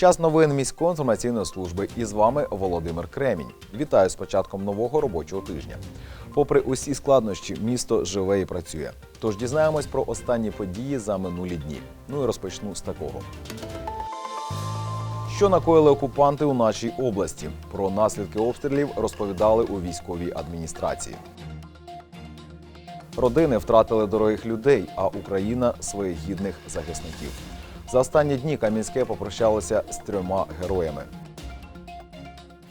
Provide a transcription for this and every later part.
Час новин міської інформаційної служби. І з вами Володимир Кремінь. Вітаю з початком нового робочого тижня. Попри усі складнощі, місто живе і працює. Тож дізнаємось про останні події за минулі дні. Ну і розпочну з такого. Що накоїли окупанти у нашій області? Про наслідки обстрілів розповідали у військовій адміністрації. Родини втратили дорогих людей, а Україна своїх гідних захисників. За останні дні Кам'янське попрощалося з трьома героями.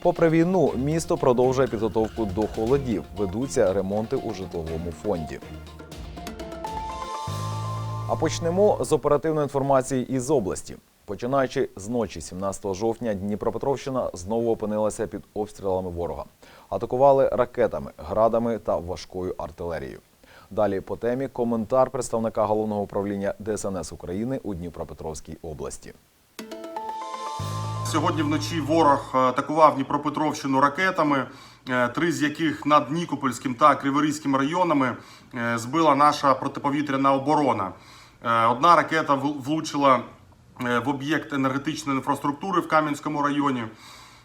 Попри війну, місто продовжує підготовку до холодів. Ведуться ремонти у житловому фонді. А почнемо з оперативної інформації із області. Починаючи з ночі 17 жовтня, Дніпропетровщина знову опинилася під обстрілами ворога. Атакували ракетами, градами та важкою артилерією. Далі по темі коментар представника головного управління ДСНС України у Дніпропетровській області. Сьогодні вночі ворог е, атакував Дніпропетровщину ракетами, е, три з яких над Нікопольським та Криворізьким районами е, збила наша протиповітряна оборона. Одна ракета влучила в об'єкт енергетичної інфраструктури в Кам'янському районі.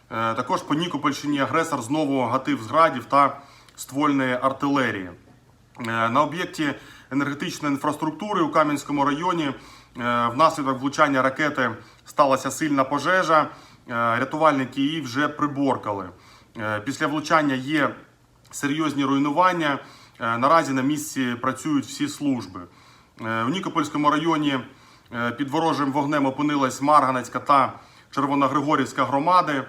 Також по Нікопольщині агресор знову гатив з градів та ствольної артилерії. Е, На об'єкті енергетичної інфраструктури у Кам'янському районі е, внаслідок влучання ракети сталася сильна пожежа. Е, Рятувальники її вже приборкали. Після влучання є серйозні руйнування. Наразі на місці працюють всі служби. В Нікопольському районі під ворожим вогнем опинилась Марганецька та Червоногригорівська громади.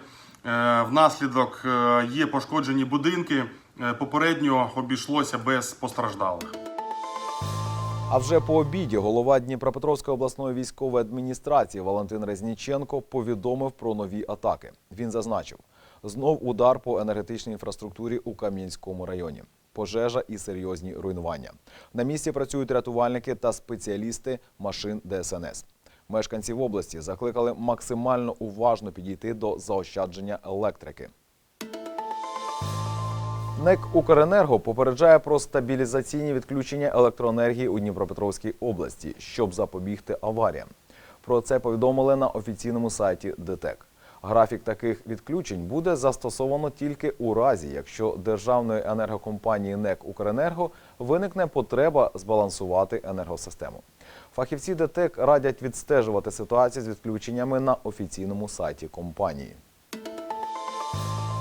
Внаслідок є пошкоджені будинки. Е, Попередньо обійшлося без постраждалих. А вже по обіді голова Дніпропетровської обласної військової адміністрації Валентин Резніченко повідомив про нові атаки. Він зазначив, знов удар по енергетичній інфраструктурі у Кам'янському районі. Пожежа і серйозні руйнування. На місці працюють рятувальники та спеціалісти машин ДСНС. Мешканців області закликали максимально уважно підійти до заощадження електрики. НЕК «Укренерго» попереджає про стабілізаційні відключення електроенергії у Дніпропетровській області, щоб запобігти аваріям. Про це повідомили на офіційному сайті ДТЕК. Графік таких відключень буде застосовано тільки у разі, якщо державної енергокомпанії НЕК «Укренерго» виникне потреба збалансувати енергосистему. Фахівці ДТЕК радять відстежувати ситуацію з відключеннями на офіційному сайті компанії.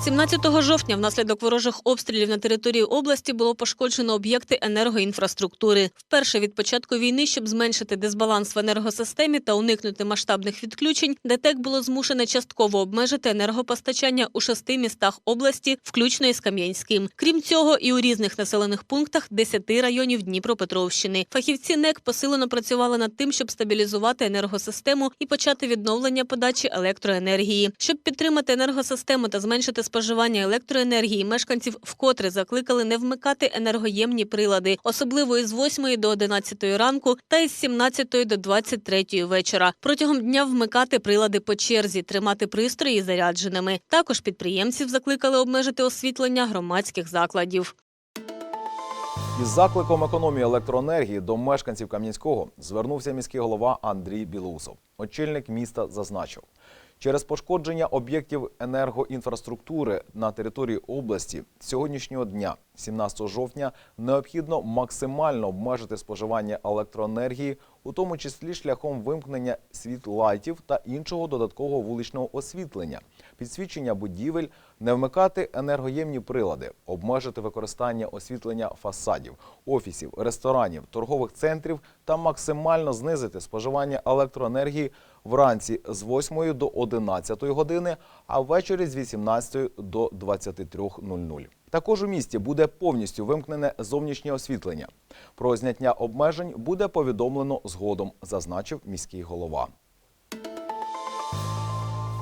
17 жовтня внаслідок ворожих обстрілів на території області було пошкоджено об'єкти енергоінфраструктури. Вперше від початку війни, щоб зменшити дисбаланс в енергосистемі та уникнути масштабних відключень, ДТЕК було змушене частково обмежити енергопостачання у шести містах області, включно із Кам'янським. Крім цього, і у різних населених пунктах 10 районів Дніпропетровщини. Фахівці НЕК посилено працювали над тим, щоб стабілізувати енергосистему і почати відновлення подачі електроенергії. Щоб підтримати енергосистему та зменшити споживання електроенергії, мешканців вкотре закликали не вмикати енергоємні прилади, особливо із 8 до 11 ранку та із 17 до 23 вечора. Протягом дня вмикати прилади по черзі, тримати пристрої зарядженими. Також підприємців закликали обмежити освітлення громадських закладів. Із закликом економії електроенергії до мешканців Кам'янського звернувся міський голова Андрій Білоусов. Очільник міста зазначив, через пошкодження об'єктів енергоінфраструктури на території області сьогоднішнього дня, 17 жовтня, необхідно максимально обмежити споживання електроенергії, у тому числі шляхом вимкнення світлайтів та іншого додаткового вуличного освітлення, підсвічення будівель, не вмикати енергоємні прилади, обмежити використання освітлення фасадів, офісів, ресторанів, торгових центрів та максимально знизити споживання електроенергії вранці з 8 до 11 години, а ввечері з 18 до 23.00. Також у місті буде повністю вимкнене зовнішнє освітлення. Про зняття обмежень буде повідомлено згодом, зазначив міський голова.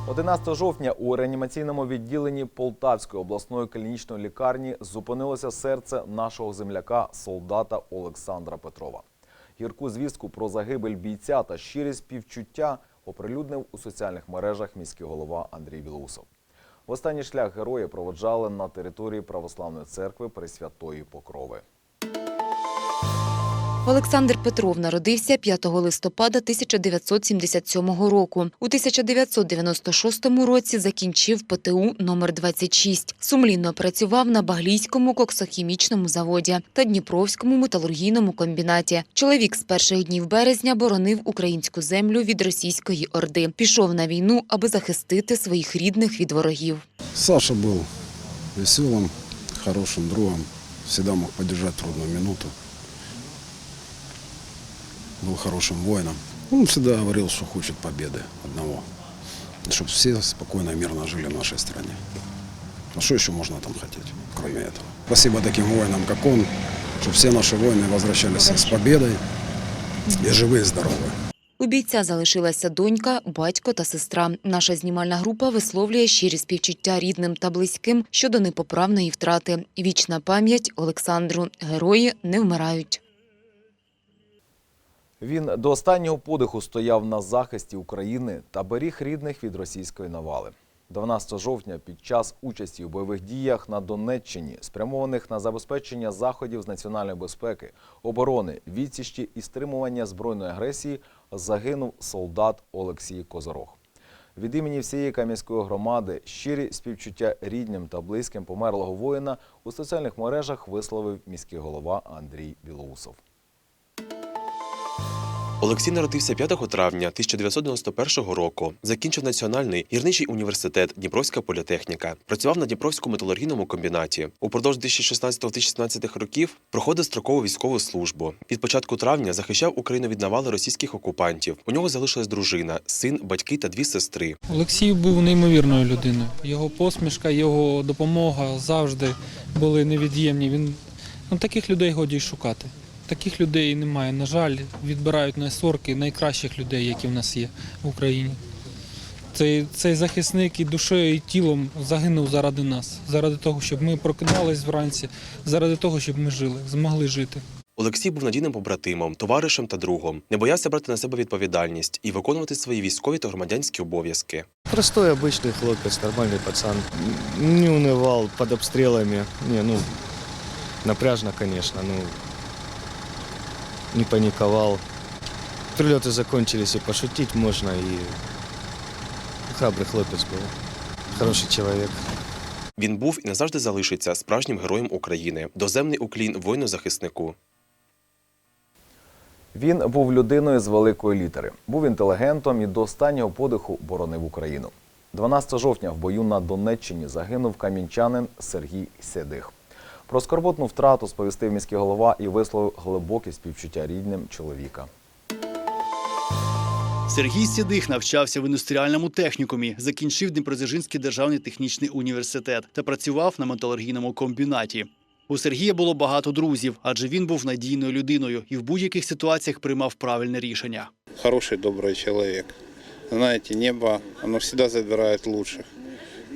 11 жовтня у реанімаційному відділенні Полтавської обласної клінічної лікарні зупинилося серце нашого земляка, солдата Олександра Петрова. Гірку звістку про загибель бійця та щирі співчуття оприлюднив у соціальних мережах міський голова Андрій Білоусов. Останній шлях героя проводжали на території Православної церкви Пресвятої Покрови. Олександр Петров народився 5 листопада 1977 року. У 1996 році закінчив ПТУ номер 26. Сумлінно працював на Баглійському коксохімічному заводі та Дніпровському металургійному комбінаті. Чоловік з перших днів березня боронив українську землю від російської орди. Пішов на війну, аби захистити своїх рідних від ворогів. Саша был веселым, хорошим другом, всегда мог поддержать трудную минуту Был хорошим воином. Он всегда говорил, что хочет победы одного. Чтобы все спокойно и мирно жили в нашей стране. А что еще можно там хотеть, кроме этого? Спасибо таким воинам, как он, чтобы все наши воины возвращались с победой и живые и здоровые. У бійця залишилася донька, батько та сестра. Наша знімальна група висловлює щирі співчуття рідним та близьким щодо непоправної втрати. Вічна пам'ять Олександру. Герої не вмирають. Він до останнього подиху стояв на захисті України та беріг рідних від російської навали. 12 жовтня під час участі у бойових діях на Донеччині, спрямованих на забезпечення заходів з національної безпеки, оборони, відсічі і стримування збройної агресії, загинув солдат Олексій Козорог. Від імені всієї Кам'янської громади щирі співчуття рідним та близьким померлого воїна у соціальних мережах висловив міський голова Андрій Білоусов. Олексій народився 5 травня 1991 року. Закінчив Національний гірничий університет Дніпровська політехніка. Працював на Дніпровському металургійному комбінаті. Упродовж 2016-2017 років проходив строкову військову службу. Від початку травня захищав Україну від навали російських окупантів. У нього залишилась дружина, син, батьки та дві сестри. Олексій був неймовірною людиною. Його посмішка, його допомога завжди були невід'ємні. Він ну, таких людей годі й шукати. Таких людей немає. На жаль, відбирають на сорки найкращих людей, які в нас є в Україні. Цей, цей захисник і душею, і тілом загинув заради нас, заради того, щоб ми прокидались вранці, заради того, щоб ми жили, змогли жити. Олексій був надійним побратимом, товаришем та другом. Не боявся брати на себе відповідальність і виконувати свої військові та громадянські обов'язки. Простой обычный хлопец, нормальный пацан. Не унывал под обстрелами. Не, ну, напряжно, конечно, ну, не паниковал. Прилеты закончились, и пошутить можно, и храбрый хлопец был. Хороший человек. Він був і назавжди залишиться справжнім героєм України. Доземний уклін воїну-захиснику. Він був людиною з великої літери, був інтелігентом і до останнього подиху боронив Україну. 12 жовтня в бою на Донеччині загинув камінчанин Сергій Седих. Про скорботну втрату сповістив міський голова і висловив глибоке співчуття рідним чоловіка. Сергій Сідих навчався в індустріальному технікумі, закінчив Дніпродзержинський державний технічний університет та працював на металургійному комбінаті. У Сергія було багато друзів, адже він був надійною людиною і в будь-яких ситуаціях приймав правильне рішення. хороший, добрый человек. Знаете, небо, оно всегда забирает лучших,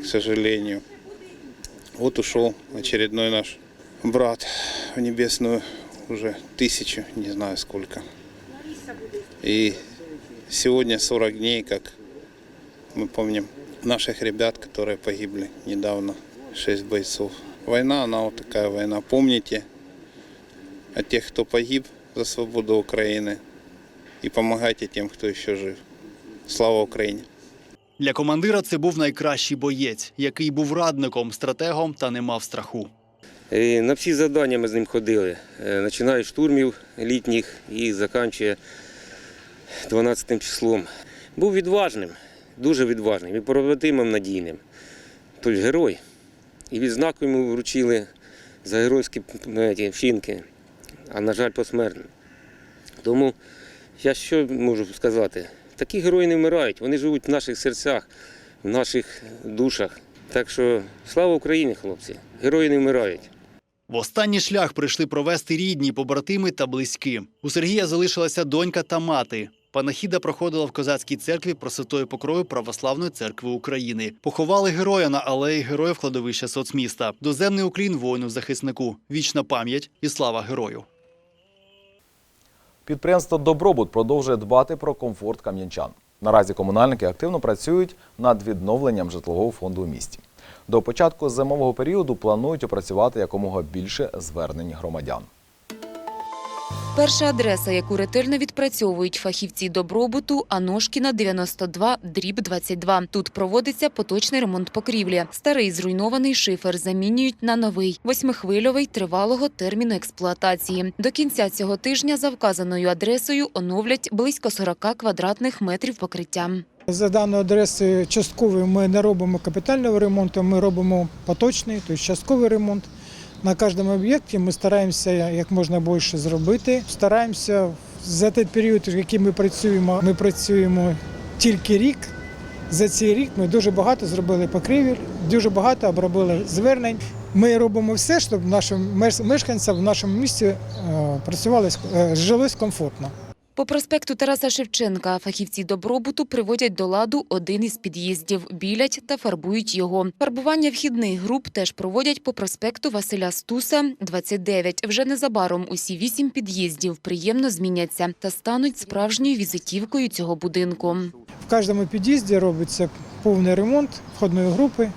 к сожалению. Вот ушел очередной наш брат в небесную уже тысячу, не знаю сколько. И сегодня 40 дней, как мы помним наших ребят, которые погибли недавно, 6 бойцов. Война, она вот такая война. Помните о тех, кто погиб за свободу Украины, і допомагайте тим, хто ще жив. Слава Україні! Для командира це був найкращий боєць, який був радником, стратегом та не мав страху. Е, На всі завдання ми з ним ходили. Е, Починає штурмів літніх і закінчує 12 числом. Був відважним, дуже відважним і побратимом надійним. Тобто герой. І відзнаку йому вручили за геройські вчинки, а на жаль, посмертно. Тому я що можу сказати? Такі герої не вмирають, вони живуть в наших серцях, в наших душах. Так що слава Україні, хлопці! Герої не вмирають. В останній шлях прийшли провести рідні, побратими та близькі. У Сергія залишилася донька та мати. Панахіда проходила в козацькій церкві Пресвятої Покрою Православної церкви України. Поховали героя на алеї героїв кладовища соцміста. Доземний уклін воїну захиснику. Вічна пам'ять і слава герою. Підприємство Добробут продовжує дбати про комфорт кам'янчан. Наразі комунальники активно працюють над відновленням житлового фонду у місті. До початку зимового періоду планують опрацювати якомога більше звернень громадян. Перша адреса, яку ретельно відпрацьовують фахівці добробуту, Аношкіна 92, дріб 22. Тут проводиться поточний ремонт покрівлі. Старий зруйнований шифер замінюють на новий восьмихвильовий тривалого терміну експлуатації. До кінця цього тижня за вказаною адресою оновлять близько 40 квадратних метрів покриття. За даною адресою частковою ми не робимо капітального ремонту, ми робимо поточний, тобто частковий ремонт. На кожному об'єкті ми стараємося як можна більше зробити. Стараємося за той період, в який ми працюємо, ми працюємо тільки рік. За цей рік ми дуже багато зробили покрівель, дуже багато обробили звернень. Ми робимо все, щоб нашим мешканцям в нашому місті е, працювали е, жилось комфортно. По проспекту Тараса Шевченка фахівці добробуту приводять до ладу один із під'їздів, білять та фарбують його. Фарбування вхідних груп теж проводять по проспекту Василя Стуса, 29. Вже незабаром усі вісім під'їздів приємно зміняться та стануть справжньою візитівкою цього будинку. В кожному під'їзді робиться повний ремонт входної групи,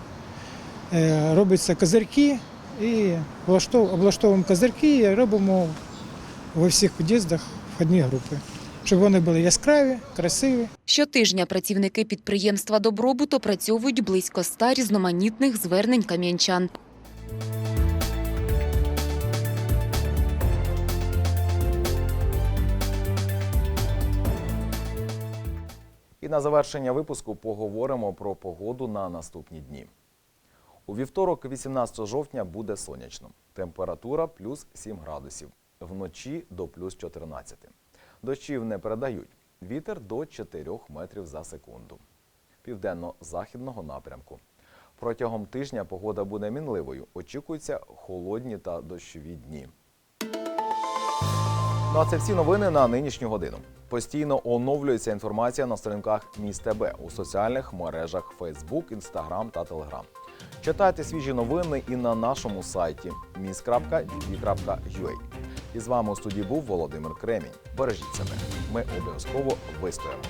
е, робляться козирки і облаштовуємо козирки і робимо во всіх під'їздах входні групи, щоб вони були яскраві, красиві. Щотижня працівники підприємства добробут опрацьовують близько ста різноманітних звернень кам'янчан. І на завершення випуску поговоримо про погоду на наступні дні. У вівторок, 18 жовтня, буде сонячно. Температура плюс 7 градусів. Вночі до плюс 14. Дощів не передають. Вітер до 4 метрів за секунду. Південно-західного напрямку. Протягом тижня погода буде мінливою. Очікуються холодні та дощові дні. Ну а це всі новини на нинішню годину. Постійно оновлюється інформація на сторінках Міст ТБ у соціальних мережах Facebook, Instagram та Telegram. Читайте свіжі новини і на нашому сайті mis.tv.ua. І з вами у студії був Володимир Кремінь. Бережіть себе. Ми обов'язково вистоїмо.